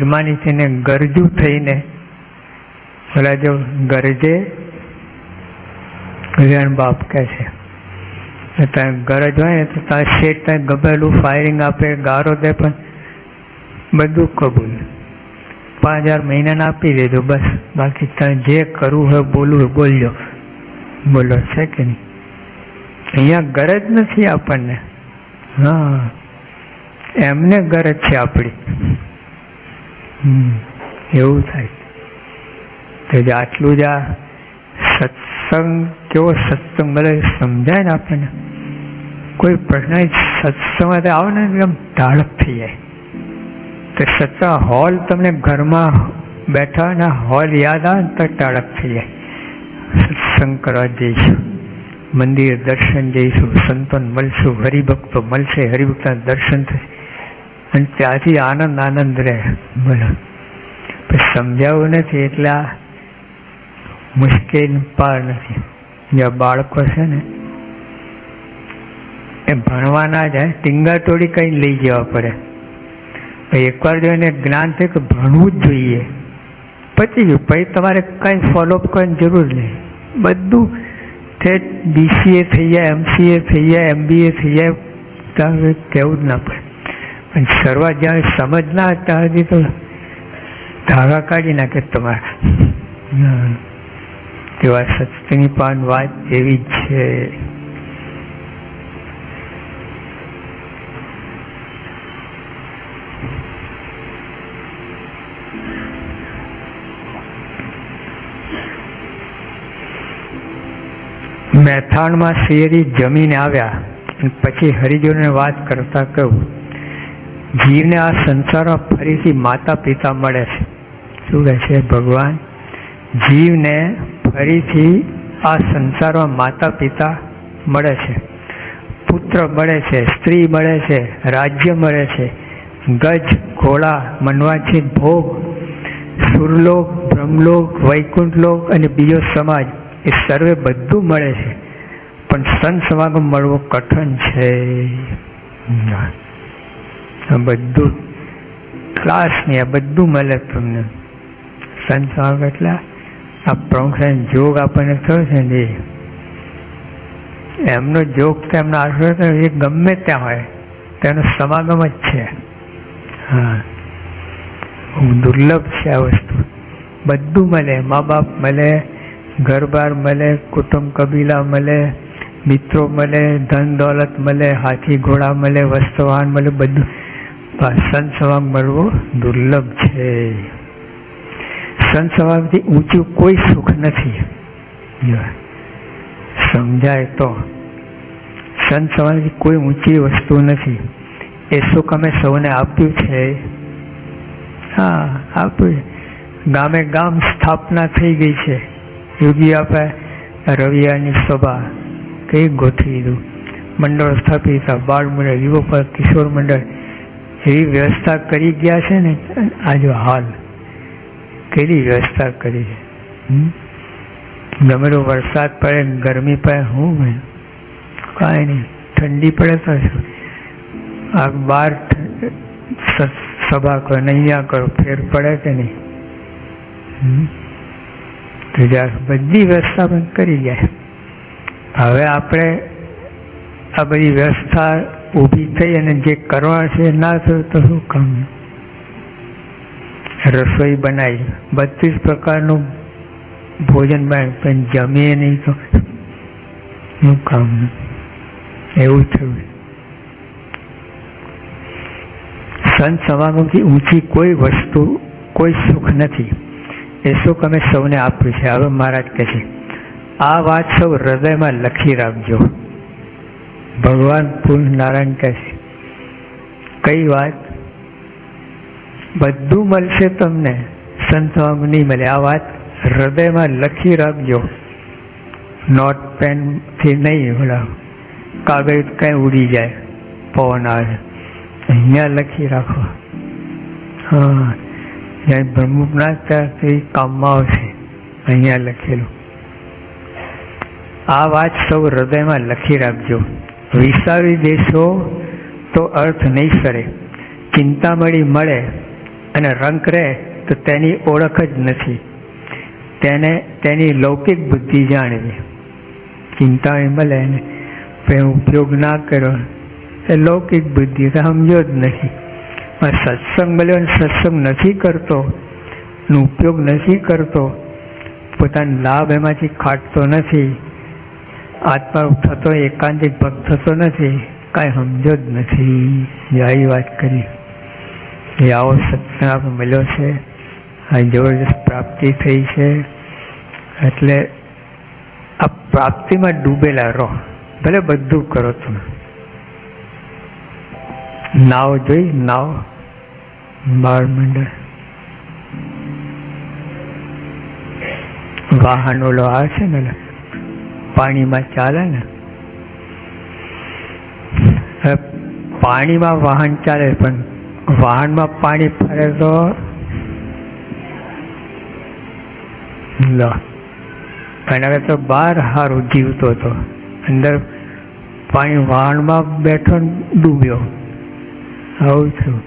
નિર્માની થઈને ગરજુ થઈને પેલા જો ગરજે કલ્યાણ બાપ કહે છે ત્યાં ગરજ હોય તો ત્યાં શેઠ ત્યાં ગભેલું ફાયરિંગ આપે, ગારો દે, પણ બધું કબૂલ. પાંચ હજાર મહિનાને આપી દેજો, બસ. બાકી ત્યાં જે કરવું હોય બોલવું હોય બોલજો. બોલો, છે કે નહીં? અહીંયા ગરજ નથી આપણને. હા. એમને ગરજ છે આપણી. એવું થાય. તો જે આટલું જ આ સત્સંગ, કેવો સત્સંગ બધા સમજાય ને આપણને, કોઈ પ્રશ્ન સત્સંગ આવે ને એકદમ ઢાળક થઈ જાય. તો સત્સંગ હોલ તમને ઘરમાં બેઠા ને હોલ યાદ આવે ને તો ટાળપ થઈ જાય. સત્સંગ કરવા જઈશું, મંદિર દર્શન જઈશું, સંતોન મળશું, હરિભક્તો મળશે, હરિભક્તના દર્શન થશે. અને ત્યાંથી આનંદ આનંદ રહે. બોલો. સમજાવું નથી એટલે મુશ્કેલ પાર નથી. જ્યાં બાળકો છે ને, એ ભણવા ના જાય ટીંગા તોડી કઈ લઈ જવા પડે. પછી એકવાર જો એને જ્ઞાન થાય કે ભણવું જ જોઈએ. પછી ગયું. પછી તમારે કંઈ ફોલોઅપ કરવાની જરૂર નહીં. બધું તે બીસીએ થઈ જાય એમસીએ થઈ જાય એમબીએ થઈ જાય. કેવું જ ના પડે. શરૂઆત જ્યારે સમજ ના ત્યાં સુધી તો ધાગા કાઢી નાખે તમારા. કેવા સત્સંગની પણ વાત એવી જ છે. મેથાણમાં શેરી જમીને આવ્યા પછી હરિજનને વાત કરતા કહ્યું જીવને આ સંસારમાં ફરીથી માતા પિતા મળે છે. શું કહે છે ભગવાન? જીવને ફરીથી આ સંસારમાં માતા પિતા મળે છે. પુત્ર મળે છે, સ્ત્રી મળે છે, રાજ્ય મળે છે. ગજ, ઘોડા મનવાંછિત ભોગ, સુરલોક, બ્રહ્મલોક, વૈકુંઠલોક અને બીજો સમાજ એ સર્વે બધું મળે છે. પણ સંત સમાગમ મળવો કઠણ છે. આ બધું ક્લાસ નહીં આ બધું મળે તમને. સંત સમાગમ એટલે આ પ્રમુખ જોગ આપણને થયો છે ને એમનો જોગ તો એમનો આશરો એ ગમે ત્યાં હોય. તેનો સમાગમ જ છે. હા. દુર્લભ છે આ વસ્તુ. બધું મળે. મા બાપ મળે, ઘરબાર મળે, કુટુંબ કબીલા મળે, મિત્રો મળે ધન દોલત મળે હાથી ઘોડા મળે વસ્તુવાહન મળે, બધું. પણ સંત સવાગ મળવું દુર્લભ છે. સંત સવાગથી ઊંચું કોઈ સુખ નથી. સમજાય તો સંત સવાગથી કોઈ ઊંચી વસ્તુ નથી. એ સુખ અમે સૌને આપ્યું છે. હા, આપ્યું ગામે ગામ સ્થાપના થઈ ગઈ છે. યોગી આપે રવિયાની સભા કઈ ગોઠવી દીધું? મંડળ સ્થાપિત બાળ મંડળ યુવક, કિશોર મંડળ એવી વ્યવસ્થા કરી ગયા છે ને, આજો હાલ કેવી વ્યવસ્થા કરી છે? ગમે તો વરસાદ પડે ગરમી પડે, હું કાંઈ નહીં, ઠંડી પડે તો આ બાર સભા કરો, નૈયા કરો, ફેર પડે કે નહીં? તો બધી વ્યવસ્થા પણ કરી જાય હવે આપણે આ બધી વ્યવસ્થા ઊભી થઈ અને જે કરવા છે ના થયું તો શું કામ? રસોઈ બનાવી. બત્રીસ પ્રકારનું ભોજન બનાવ્યું, પણ જમીએ નહીં તો શું કામ? એવું થયું. સંત સમાગમથી ઊંચી કોઈ વસ્તુ, કોઈ સુખ નથી. એ સુખ અમે સૌને આપ્યું છે. હવે મહારાજ કહે છે, આ વાત સૌ હૃદયમાં લખી રાખજો. ભગવાન પૂર્ણ નારાયણ કહે છે, કઈ વાત? બધું મળશે તમને. સંતવાંગ નહીં મળે આ વાત હૃદયમાં લખી રાખજો. નોટ પેનથી નહીં ઓલા કાગળ કઈ ઉડી જાય, પવન આવે. અહીંયા લખી રાખો. હા, જ્યાં બ્રહ્મના ત્યાંથી કામમાં આવશે, અહીંયા લખેલું. આ વાત સૌ હૃદયમાં લખી રાખજો. વિસાવી દેશો તો અર્થ નહીં સરે ચિંતામણી મળે અને રંક રહે તો તેની ઓળખ જ નથી. તેને તેની લૌકિક બુદ્ધિ જાણવી. ચિંતા મળે ને ઉપયોગ ના કર્યો એ લૌકિક બુદ્ધિ તો સમજો જ નથી. પણ સત્સંગ મળ્યો ને સત્સંગ નથી કરતો ઉપયોગ નથી કરતો, પોતાનો લાભ એમાંથી ખાટતો નથી. આત્મા થતો એકાંતિક ભક્ત થતો નથી, કાંઈ સમજો જ નથી. આવી વાત કરી એ આવો સત્સંગ મળ્યો છે, આ જબરજસ્ત પ્રાપ્તિ થઈ છે, એટલે આ પ્રાપ્તિમાં ડૂબેલા રહો, ભલે બધું કરો તમે. નાવ જોઈ, નાવ, બાળ મંડળ. વાહન લો આવે છે ને પાણીમાં ચાલે ને? પાણીમાં વાહન ચાલે, પણ વાહનમાં પાણી ફરે તો એના તો બહાર હારું જીવતો હતો. અંદર પાણી વાહનમાં બેઠો ડૂબ્યો. આવું થયું.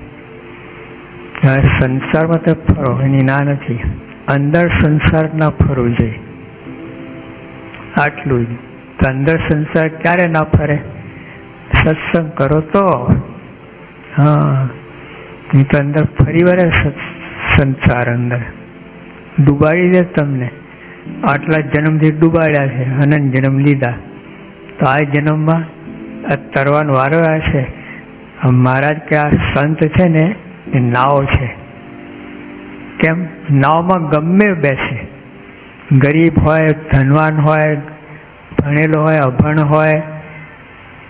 સંસારમાં તો ફરો, એની ના નથી. અંદર સંસાર ના ફરવું જોઈએ. આટલું જ. તો અંદર સંસાર ક્યારે ના ફરે? સત્સંગ કરો તો. હા. નહીં તો અંદર ફરી વળે સંસાર અંદર. ડૂબાડી દે તમને. આટલા જન્મથી ડૂબાડ્યા છે, અનંત જન્મ લીધા. તો આ જન્મમાં આ તરવાનો વારો છે મહારાજ કે આ સંત છે ને, એ નાવ છે. કેમ? નાવમાં ગમે બેસે. ગરીબ હોય, ધનવાન હોય, ભણેલો હોય, અભણ હોય,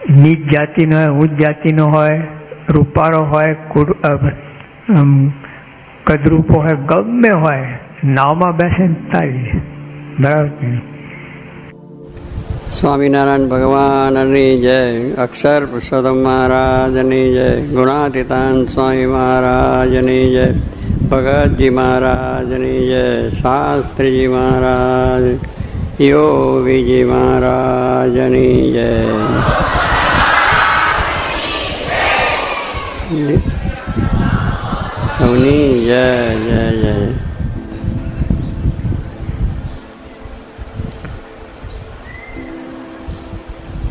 નીચ જાતિનો હોય, ઉચ્ચ જાતિનો હોય, રૂપાળો હોય કદરૂપો હોય, ગમે હોય, નાવમાં બેસે તારી બરાબર? સ્વામિનારાયણ ભગવાનની જય, અક્ષર પુરુષોત્તમ મહારાજની જય, ગુણાતીતાન સ્વામી મહારાજની જય ભગતજી મહારાજની જય. શાસ્ત્રીજી મહારાજ, યોગીજી મહારાજની જય. સૌની જય જય જય.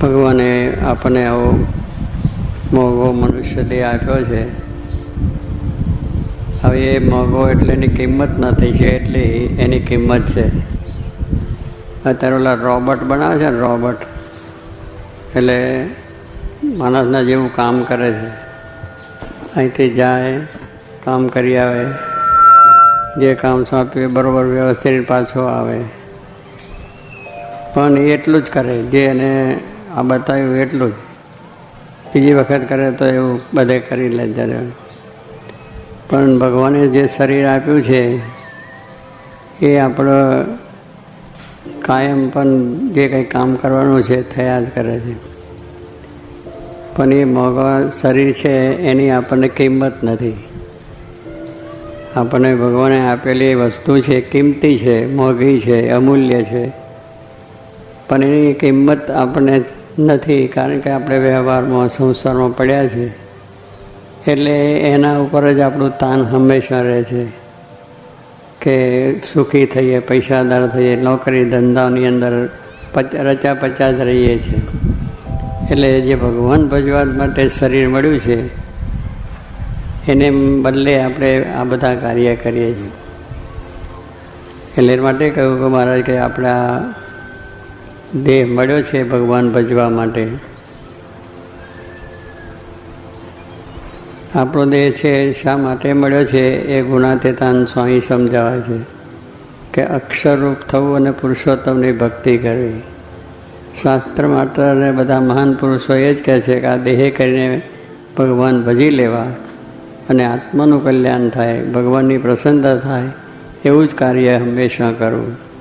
ભગવાને આપણને આવો મોઘો મનુષ્ય દે આપ્યો છે. હવે એ મોંઘો એટલે એની કિંમત નથી છે એટલે એની કિંમત છે. અત્યારે ઓલા રોબોટ બનાવે છે ને રોબોટ, એટલે માણસના જેવું કામ કરે છે. અહીંથી જાય, કામ કરી આવે. જે કામ સોંપ્યું એ બરાબર વ્યવસ્થિત પાછો આવે. પણ એટલું જ કરે, જે એને આ બતાવ્યું એટલું જ. બીજી વખત કરે તો એવું બધે કરી લે જ્યારે પણ ભગવાને જે શરીર આપ્યું છે, એ આપણો કાયમ પણ જે કંઈ કામ કરવાનું છે થયા જ કરે છે. પણ એ મોંઘા શરીર છે, એની આપણને કિંમત નથી. આપણને ભગવાને આપેલી વસ્તુ છે, કિંમતી છે, મોંઘી છે, અમૂલ્ય છે. પણ એની કિંમત આપણને નથી, કારણ કે આપણે વ્યવહારમાં, સંસારમાં પડ્યા છે એટલે એના ઉપર જ આપણું તાન હંમેશા રહે છે કે સુખી થઈએ, પૈસાદાર થઈએ, નોકરી ધંધાની અંદર રચા પચા રહીએ છીએ. એટલે જે ભગવાન ભજવા માટે શરીર મળ્યું છે, એને બદલે આપણે આ બધા કાર્ય કરીએ છીએ. એટલે માટે કહ્યું કે મહારાજ કે આપણા દેહ મળ્યો છે ભગવાન ભજવા માટે. આપણો દેહ છે, શા માટે મળ્યો છે, એ ગુણાતીતાન સ્વામી સમજાવે છે કે અક્ષરરૂપ થવું અને પુરુષોત્તમની ભક્તિ કરવી. શાસ્ત્ર માત્ર અને બધા મહાન પુરુષો એ જ કહે છે કે આ દેહે કરીને ભગવાન ભજી લેવા અને આત્માનું કલ્યાણ થાય, ભગવાનની પ્રસન્નતા થાય, એવું જ કાર્ય હંમેશા કરવું.